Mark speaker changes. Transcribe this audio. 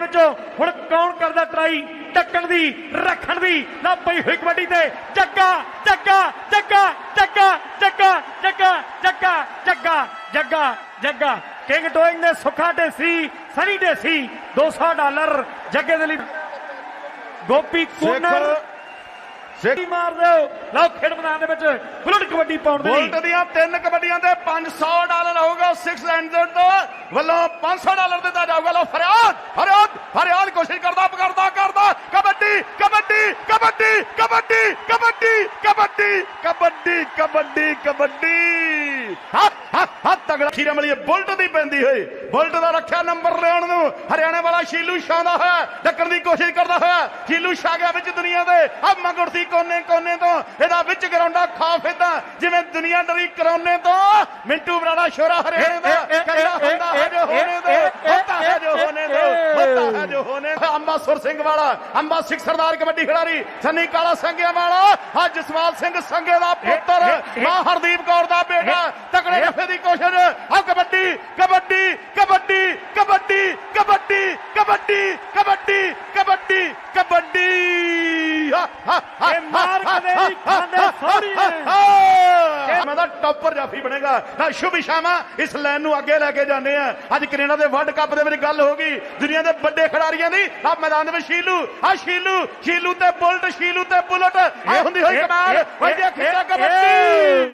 Speaker 1: ਵਿੱਚੋਂ ਹੁਣ ਕੌਣ ਕਰਦਾ ਟਰਾਈ ਟੱਕਣ ਦੀ ਰੱਖਣ ਦੀ? ਨਾ ਪਈ ਹੋਈ ਕਬੱਡੀ ਤੇ। ਜੱਗਾ ਜੱਗਾ ਜੱਗਾ ਜੱਗਾ ਜੱਗਾ ਜੱਗਾ ਜੱਗਾ ਜੱਗਾ ਜੱਗਾ ਜੱਗਾ। ਕਿੰਗ ਟੋਇੰਗ ਨੇ ਸੁੱਖਾ ਢੇਸੀ ਸਨੀ ਢੇਸੀ 200 ਡਾਲਰ ਜੱਗੇ ਦੇ ਲਈ। ਗੋਪੀ ਕੋਨਰ।
Speaker 2: ਸਿੱਖ।
Speaker 1: ਕੀ ਮਾਰ ਦਿਓ ਲਓ ਖੇਡ ਮੈਦਾਨ ਦੇ ਵਿੱਚ ਬੁਲਟ ਕਬੱਡੀ ਪਾਉਣ ਦੇ ਲਈ।
Speaker 2: ਬੁਲਟ ਦੀਆਂ ਤਿੰਨ ਕਬੱਡੀਆਂ ਤੇ 500 ਡਾਲਰ ਹੋਊਗਾ 600 ਤੋਂ ਵੱਲੋਂ 500 ਡਾਲਰ ਦਿੱਤਾ ਜਾਊਗਾ। ਲੋ ਫਰਿਆਦ ਫਰਿਆਦ ਫਰਿਆਦ, ਕੋਸ਼ਿਸ਼ ਕਰਦਾ ਕਰਦਾ। ਕਰਦਾ ਕਬੱਡੀ ਕਬੱਡੀ ਕਬੱਡੀ ਕਬੱਡੀ। ਕਬੱਡੀ ਕਬੱਡੀ ਕਬੱਡੀ ਕਬੱਡੀ ਕਬੱਡੀ। ਹਾ ਹਾ ਹਾ ਤਗੜਾ। ਖੀਰੇ ਮਲੀ ਬੁਲਟ ਦੀ ਪੈਂਦੀ ਹੋਈ। ਬੁਲਟ ਦਾ ਰੱਖਿਆ ਨੰਬਰ ਲੈਣ ਨੂੰ। ਹਰਿਆਣੇ ਵਾਲਾ ਸ਼ੀਲੂ ਸ਼ਾਹ ਦਾ ਹੈ। ਟੱਕਣ ਦੀ ਕੋਸ਼ਿਸ਼ ਕਰਦਾ ਹੋਇਆ ਸ਼ੀਲੂ ਸ਼ਾਹ ਗਿਆ ਵਿੱਚ ਦੁਨੀਆ ਦੇ। ਆ ਮਗਰਤੀ ਕੋਨੇ ਕੋਨੇ ਤੋਂ। ਇਹਦਾ ਵਿੱਚ ਗਰਾਉਂਡਾ ਖਾਫ ਇਦਾਂ ਜਿਵੇਂ ਦੁਨੀਆ ਡਰੀ ਕਰੋਨੇ ਤੋਂ। ਮਿੰਟੂ ਬਰਾੜਾ ਸ਼ੋਰਾ ਹਰਿਆਣੇ ਦਾ ਕਹਿੰਦਾ ਹੁੰਦਾ ਹੈ ਜੋ ਹੋਣੇ ਦੋ ਹੁੰਦਾ ਹੈ ਜੋ ਹੋਣੇ ਦੋ ਹੁੰਦਾ ਹੈ ਜੋ ਹੋਣੇ ਦੋ। ਅੰਬਾ ਸੁਰ ਸਿੰਘ ਵਾਲਾ ਅੰਬਾ ਸਿੱਖ ਸਰਦਾਰ ਕਬੱਡੀ ਖਿਡਾਰੀ ਸੰਨੀ ਕਾਲਾ ਸੰਗਿਆ ਵਾਲਾ ਆ ਜਸਵਾਲ ਸਿੰਘ ਸੰਗੇ ਦਾ ਪੁੱਤਰ ਮਾਂ ਹਰਦੀਪ ਕੌਰ ਦਾ ਬੇਟਾ ਤਕੜੇ ਜੱਫੇ ਦੀ ਕੋਸ਼ਿਸ਼ ਆ ਕਬੱਡੀ ਕਬੱਡੀ ਕਬੱਡੀ ਕਬੱਡੀ ਕਬੱਡੀ ਕਬੱਡੀ ਕਬੱਡੀ ਕਬੱਡੀ ਕਬੱਡੀ। ਹਾ ਹਾ ਹਾ
Speaker 1: ਇਹ ਮਾਰ ਕੇ ਦੇ ਦੀ ਖਾਂਦੇ
Speaker 2: ਤਾਂ ਟੌਪਰ ਜਾਫੀ ਬਣੇਗਾ। ਤਾਂ ਸ਼ੁਭ ਸ਼ਾਮਾ ਇਸ ਲਾਈਨ ਨੂੰ ਅੱਗੇ ਲੈ ਕੇ ਜਾਂਦੇ ਆ। ਅੱਜ ਕੈਨੇਡਾ ਦੇ ਵਰਲਡ ਕੱਪ ਦੇ ਵਿੱਚ ਗੱਲ ਹੋ ਗਈ। ਦੁਨੀਆ ਦੇ ਵੱਡੇ ਖਿਡਾਰੀਆਂ ਦੀ। ਆ ਮੈਦਾਨ ਦੇ ਵਿੱਚ ਸ਼ੀਲੂ ਆ ਸ਼ੀਲੂ ਸ਼ੀਲੂ ਤੇ ਬੁਲਟ ਸ਼ੀਲੂ ਤੇ ਬੁਲਟ। ਆ ਹੁੰਦੀ ਹੋਈ ਕਮਾਲ। ਵਜੇ ਖੇਡਾ ਕਬੱਡੀ।